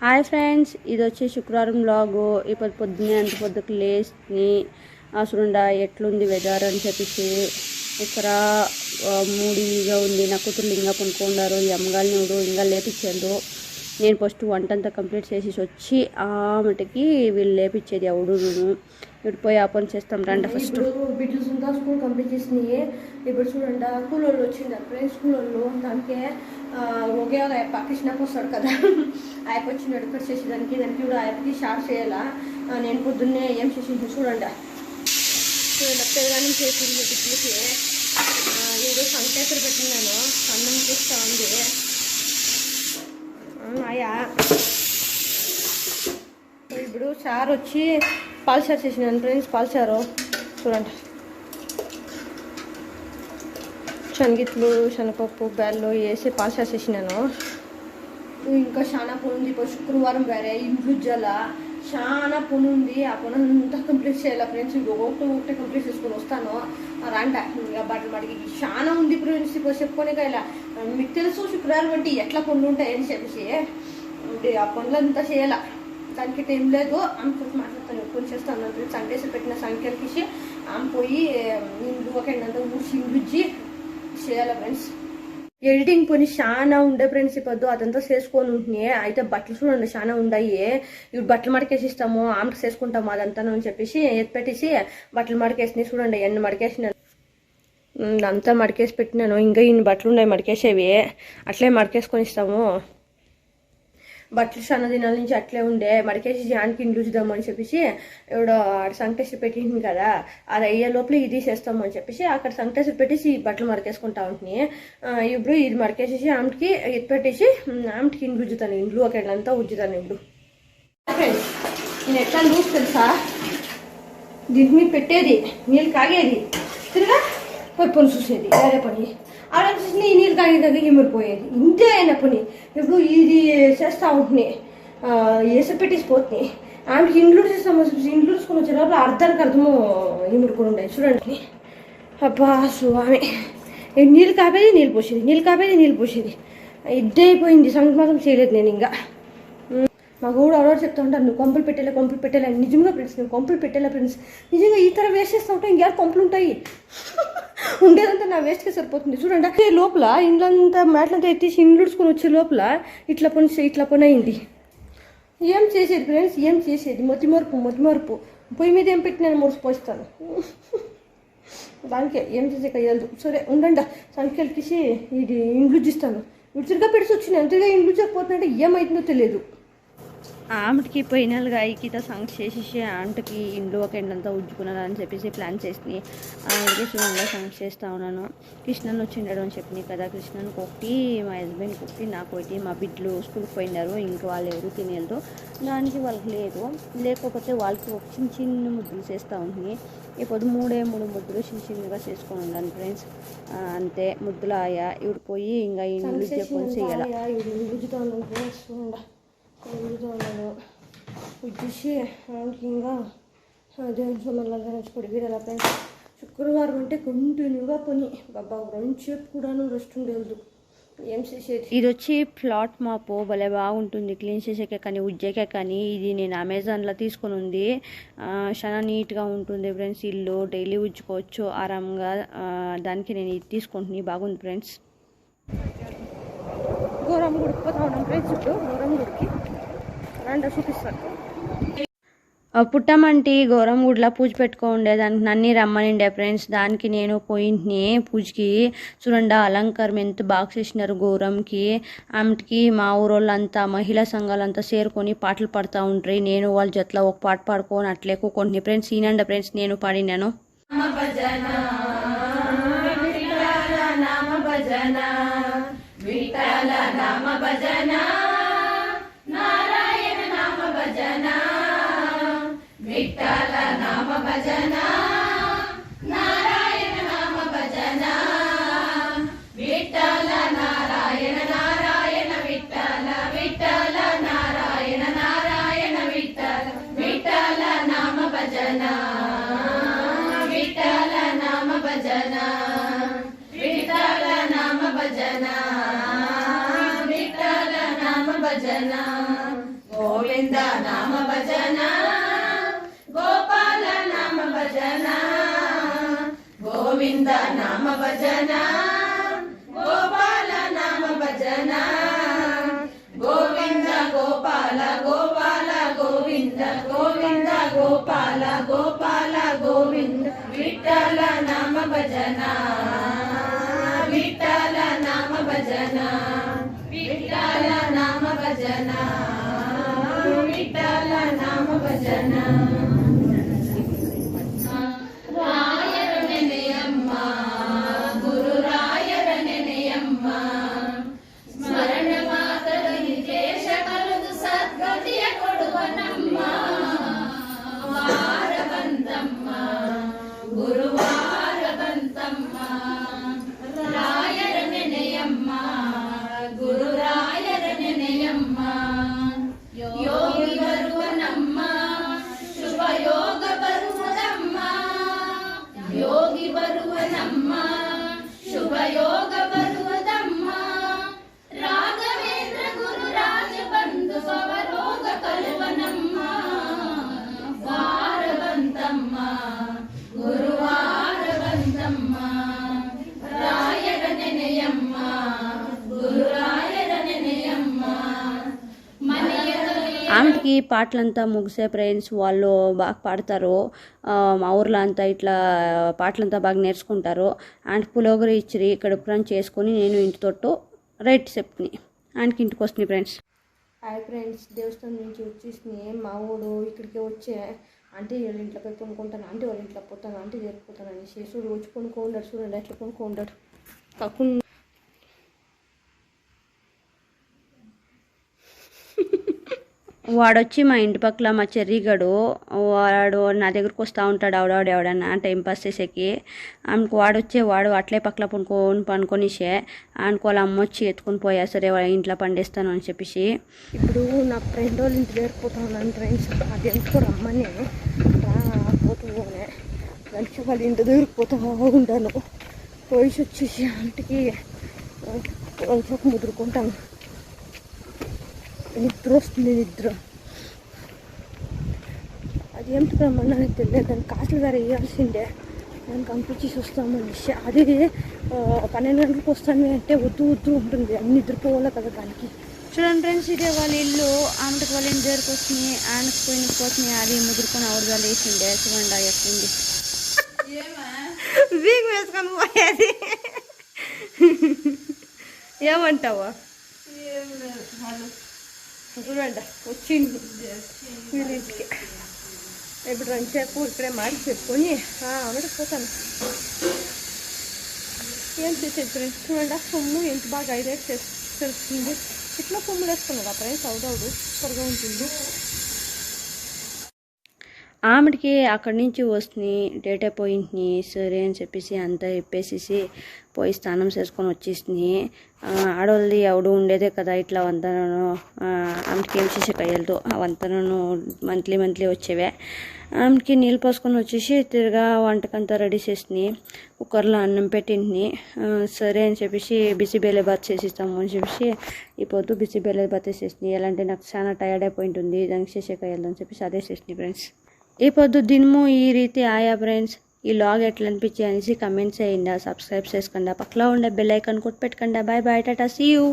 Hi friends ఇది వచ్చి శుక్రవారం బ్లాగు ఇప్పుడు పొద్దున్నే అంత పొద్దుకు లేచి అసలుండా ఎట్లుంది వెదర్ అని చెప్పేసి ఇక్కడ ఆ, మూడిగా ఉంది. నా కూతురు ఇంకా కొనుక్కున్నారు ఈ ఇంకా లేపించారు నేను ఫస్ట్ వంట అంతా కంప్లీట్ చేసేసి వచ్చి ఆ మటుకి వీళ్ళు లేపించేది ఎవడు నేను. ఇప్పుడు పోయి ఆ పని చేస్తాం రండి ఫస్ట్ బిడ్డలు సుంతా స్కూల్ కంప్లీట్ చేసినాయి. ఇప్పుడు చూడండి స్కూల్ వాళ్ళు వచ్చిండ ఫ్రెండ్స్ స్కూల్ వాళ్ళు దానికే ఒకే ఒక వస్తాడు కదా. యాప్ వచ్చినాడు ఇక్కడ చేసేదానికి దానికి కూడా ఆ యాప్కి షార్ట్ చేయాలా నేను పొద్దున్నే ఏం చేసింది చూడండి. చూడండి పెరగానే చేసింది బిడ్డలకి ఏదో సంకేతలు పెట్టినాను అన్నం చేస్తా ఉంది. ఆ, ఆయా. ఇప్పుడు చారు వచ్చి పాల్చారు చేసినాను ఫ్రెండ్స్ పాల్చారు చూడండి. శనగిట్లు శనగపప్పు బెల్లు వేసి పాల్చారు చేసినాను. ఇంకా చాలా పని ఉంది. ఇప్పుడు శుక్రవారం వేరే ఇంట్లో జల. చాలా పని ఉంది. ఆ పని అంతా కంప్లీట్ చేయాలి. ఫ్రెండ్స్ ఒకటి ఒకటి కంప్లీట్ చేసుకొని వస్తాను. రాంట ఇంకా బట్టలు మడికి చాలా ఉంది ఫ్రెండ్స్ ఇప్పుడు చెప్పుకొని ఇలా. మీకు తెలుసు శుక్రవారం అంటే ఎట్లా పనులు ఉంటాయని చెప్పేసి. ఇది ఆ పనులంతా చేయాల. దానికి టైం లేదు. ఆమె మాట్లాడతాను. కొన్ని చేస్తాను ఫ్రెండ్స్ సండేస్ పెట్టిన సంఖ్యలకి ఆమె పోయి ఇందు ఒక ఎండంతా ఊసి ఇంగుచ్చి చేయాలి ఫ్రెండ్స్ ఎడిటింగ్ పని చాలా ఉండే ఫ్రెండ్స్ ఇప్పుడు అదంతా చేసుకొని ఉంటున్నాయి అయితే బట్టలు చూడండి చాలా ఉన్నాయి ఇప్పుడు బట్టలు మడకేసిస్తాము ఆమెకు చేసుకుంటాము అదంతా అని చెప్పేసి ఎత్తిపెట్టేసి బట్టలు మడకేసినాయి చూడండి ఎన్ని మడకేసినాను అంతా మడికేసి పెట్టినాను. ఇంకా ఇన్ని బట్టలు ఉన్నాయి మడికేసేవి. అట్లే మడికేసుకొని ఇస్తాము. బట్టలు సన్న దినాల నుంచి అట్లే ఉండే మడికేసి జాన్కి ఇండ్లు చూద్దామని చెప్పేసి ఇప్పుడు ఆడ సంకటేసి పెట్టింది కదా అది అయ్యే లోపల ఇది తీసేస్తామని చెప్పేసి అక్కడ సంకటేసి పెట్టేసి ఈ బట్టలు మడికేసుకుంటా ఉంటుంది ఇప్పుడు ఇది మడికేసేసి ఆమెకి ఇది పెట్టేసి ఆమెకి ఇండ్లు ఉజ్జుతాను ఇండ్లు ఒక ఉజ్జుతాను ఇప్పుడు. నేను ఎట్లా లూజ్ తెలుసా? దీని మీద పెట్టేది నీళ్ళు కాగేది. తిరగా పోయి పని చూసేది. వేరే పని ఆడ చూసి ఈ నీళ్ళు కాగే దగ్గర ఇమిరిపోయేది ఇంతే అయిన పని. ఇప్పుడు ఇది చేస్తూ ఉంటున్నాయి వేసపెట్టేసి పోతున్నాయి ఆమెకి ఇండ్లు చేస్తాము ఇండ్లు చూసుకొని వచ్చేటప్పుడు అర్థానికి అర్థము ఇమిడుకొని ఉండే చూడండి. అబ్బా స్వామి. ఈ నీళ్ళు కాపేది నీళ్ళు పోసేది. నీళ్ళు కాపేది నీళ్ళు పోసేది. ఇద్దే అయిపోయింది. సంగతి మాత్రం చేయలేదు నేను ఇంకా. మా కూడా ఎవరో చెప్తా ఉంటారు నువ్వు కొంపలు పెట్టేలా కొంపలు పెట్టేలా నిజంగా ఫ్రెండ్స్ నువ్వు కొంపలు పెట్టేలా ఫ్రెండ్స్. నిజంగా ఈ తర వేస్ట్ చేస్తా ఉంటా ఇంకేం కొంపలు ఉంటాయి? ఉండేదంతా నా వేస్ట్గా సరిపోతుంది. చూడండి అదే లోపల ఇండ్లంతా మ్యాట్లంతా ఎత్తేసి ఇండ్లుడుచుకొని వచ్చే లోపల ఇట్లా పని ఇట్లా పని అయింది. ఏం చేసేది ఫ్రెండ్స్ ఏం చేసేది? మొత్తి మార్పు మొత్తి మార్పు. పొయ్యి మీద ఏం పెట్టి నేను మురిసిపోస్తాను దానికే ఏం చేసే కయ్యలేదు సరే ఉండండి. సంఖ్యలకి ఇది ఇండ్లు ఇస్తాను విడిచిగా పెడిసి వచ్చినాయి అంతేగా ఇండ్లు చెప్పిపోతుందంటే ఏమైతుందో తెలియదు. ఆమెకి పోయినలుగా ఐకితో సంగ్ చేసేసి ఆంటకి ఇంట్లో ఒక ఎండంతా ఉజ్జుకున్నాను అని చెప్పేసి ప్లాన్ చేసి ఆమెకి చూడంగా సంగ్ చేస్తా ఉన్నాను. కృష్ణన్ వచ్చిండడు అని చెప్పినాయి కదా కృష్ణన్కి ఒకటి మా హస్బెండ్కి ఒకటి నాకు ఒకటి మా బిడ్డలు స్కూల్కి పోయినారు ఇంకా వాళ్ళు ఎవరు తినేళ్ళు. దానికి వాళ్ళకి లేదు. లేకపోతే వాళ్ళకి ఒక చిన్న చిన్న ముద్దులు చేస్తూ ఉంటుంది ఇప్పుడు మూడే మూడు ముద్దులు చిన్న చిన్నగా చేసుకొని ఉన్నాను ఫ్రెండ్స్ అంతే. ముద్దులు ఆయా ఇవి పోయి ఇంకా ఇండ్లు చెప్పని చేయాలి వచ్చేసి ఇంకా దేవుని సొమ్మల్లాగా పొడి వీరలా ఫ్రెండ్స్ శుక్రవారం అంటే కంటిన్యూగా పని. బాబా రెండు సేపు కూడాను రెస్ట్ ఉండేది ఏం చేసేది? ఇది వచ్చి ప్లాట్ మాపు. భలే బాగుంటుంది. క్లీన్ చేసేకే కానీ ఉజ్జకే కానీ ఇది నేను అమెజాన్లో తీసుకొని ఉంది. చాలా నీట్గా ఉంటుంది ఫ్రెండ్స్. ఇల్లు డైలీ ఉజ్జుకోవచ్చు. ఆరాంగా దానికి నేను ఇది తీసుకుంటుని బాగుంది ఫ్రెండ్స్. గౌరమ్మ గుడికి పోతా ఉన్నాం ఫ్రెండ్స్ ఇప్పుడు. గౌరమ్మ గుడికి రండి చూపిస్తాను. పుట్టమంటి గౌరవం గుడిలో పూజ పెట్టుకోండే దానికి నన్ను రమ్మనిండే ఫ్రెండ్స్ దానికి నేను పోయింటిని పూజకి. చూడండి అలంకారం ఎంత బాగా చేసినారు గౌరమ్కి ఆమెకి మా ఊరోళ్ళంతా మహిళా సంఘాలంతా చేరుకొని పాటలు పాడుతూ ఉంటారు నేను వాళ్ళ జట్లో ఒక పాట పాడుకొని అట్లే కూకొని ఫ్రెండ్స్ ఈనండి ఫ్రెండ్స్ నేను పాడినాను. భజన గోవింద నామ భజన గోపాల నామ భజన గోవింద నామ భజన గోపాల నామ భజన గోవింద గోపాల గోపాల గోవింద గోవింద గోపాల గోపాల గోవింద విఠల నామ భజన. నామ ఆమెకి పాటలంతా ముగిసే ఫ్రెండ్స్ వాళ్ళు బాగా పాడతారు మా ఊర్లో అంతా ఇట్లా పాటలంతా బాగా నేర్చుకుంటారు అండ్ పులోగర ఇచ్చిరి కడుపురం చేసుకొని నేను ఇంటి తొట్టు రైట్ చెప్తుని ఆయనకి ఇంటికి వస్తుంది ఫ్రెండ్స్. హాయ్ ఫ్రెండ్స్ దేవస్థానం నుంచి వచ్చేసి మా ఊడు ఇక్కడికి వచ్చే అంటే వాళ్ళ ఇంట్లో పోయి కొనుక్కుంటాను అంటే వాళ్ళ ఇంట్లో పోతాను అంటే జరిగిపోతాను అనేసి. సూర్యుడు వచ్చి కొనుక్కుంటాడు చూడండి ఎట్లా కొనుక్కుంటాడు కాకుండా వాడొచ్చి మా ఇంటి పక్కల మా చెర్రిగడు వాడు నా దగ్గరకు వస్తూ ఉంటాడు ఆవిడాడు ఎవడన్నా టైం పాస్ చేసేకి. ఆమెకు వాడు వచ్చే వాడు అట్లే పక్కల పనుకోని పనుకొనిసే ఆమెకు వాళ్ళ అమ్మ వచ్చి ఎత్తుకొని పోయా సరే వాళ్ళ ఇంట్లో పండిస్తాను అని చెప్పేసి. ఇప్పుడు నా ఫ్రెండ్ వాళ్ళు ఇంటి దగ్గర పోతా ఉన్నాను ఫ్రెండ్స్ అది ఎందుకు రమ్మని నేను. పోతూనే మంచి వాళ్ళ ఇంటి దగ్గరికి పోతా ఉంటాను పోయి వచ్చేసి ఇంటికి కొంచెం ముదురుకుంటాను. నిద్ర వస్తుంది నిద్ర. అది ఏమిటి రమ్మని నాకు తెలియదు. దానికి కాసులు గారు వేయాల్సిందే. దాన్ని పంపించేసి వస్తామనేసి అది పన్నెండు గంటలకు వస్తాను అంటే వద్దు వద్దు ఉంటుంది అన్ని నిద్రపోవాలి కదా దానికి. చూడండి ఫ్రెండ్స్ ఇదే వాళ్ళ ఇల్లు. ఆమెకి వాళ్ళ ఇంటి దగ్గరకు వస్తుంది ఆయనకు పోయిన పోతుంది అది ముదురుకొని ఆవిడ లేచిండే చూడండి ఎట్లుంది వీగ్ వేసుకొని పోయేది. ఏమంటావా? చూడండి వచ్చింది. వీళ్ళింటికి. ఇప్పుడు రెండుసేపు ఇక్కడే మాట చెప్పుకొని ఆవిడ పోతాను. ఏం చేసేది ఫ్రెండ్స్? చూడండి సొమ్ము ఎంత బాగా హైలైట్ చేసి తెలుస్తుంది ఇట్లా సొమ్ములు వేసుకున్నాడు ఆ ఫ్రెండ్స్ అవుడవుడు సూపర్గా ఉంటుంది. ఆమెడికి అక్కడి నుంచి వస్తుంది డేట్ అయిపోయింది సరే అని చెప్పేసి అంతా చెప్పేసేసి పోయి స్నానం చేసుకొని వచ్చేసింది ఆడవాళ్ళది ఎవడు ఉండేదే కదా ఇట్లా వంతనను. ఆమెకి ఏం చేసే కయ్యలతో ఆ వంతనను మంత్లీ మంత్లీ వచ్చేవే. ఆమెకి నీళ్ళు పోసుకొని వచ్చేసి తిరగా వంటకంతా రెడీ చేసింది కుక్కర్లో అన్నం పెట్టింది సరే అని చెప్పేసి బిసిబేలే బాత్ చేసిస్తాము అని చెప్పేసి ఈ పొద్దు బిసిబేలే బాత్ చేసేసింది ఎలా అంటే నాకు చాలా టైర్డ్ అయిపోయింటుంది దానికి చేసే కయ్యాలి అని చెప్పేసి అదే చేసింది ఫ్రెండ్స్ ఈ పొద్దు దినము ఈ రీతి ఆయా ఫ్రెండ్స్ ఈ లాగ్ ఎట్లా అనిపించి అనేసి కమెంట్స్ చేయండి. సబ్స్క్రైబ్ చేసుకోండి పక్కలో ఉండే బెల్ ఐకాన్ కొట్టి పెట్టుకోండి. Bye bye tata see you.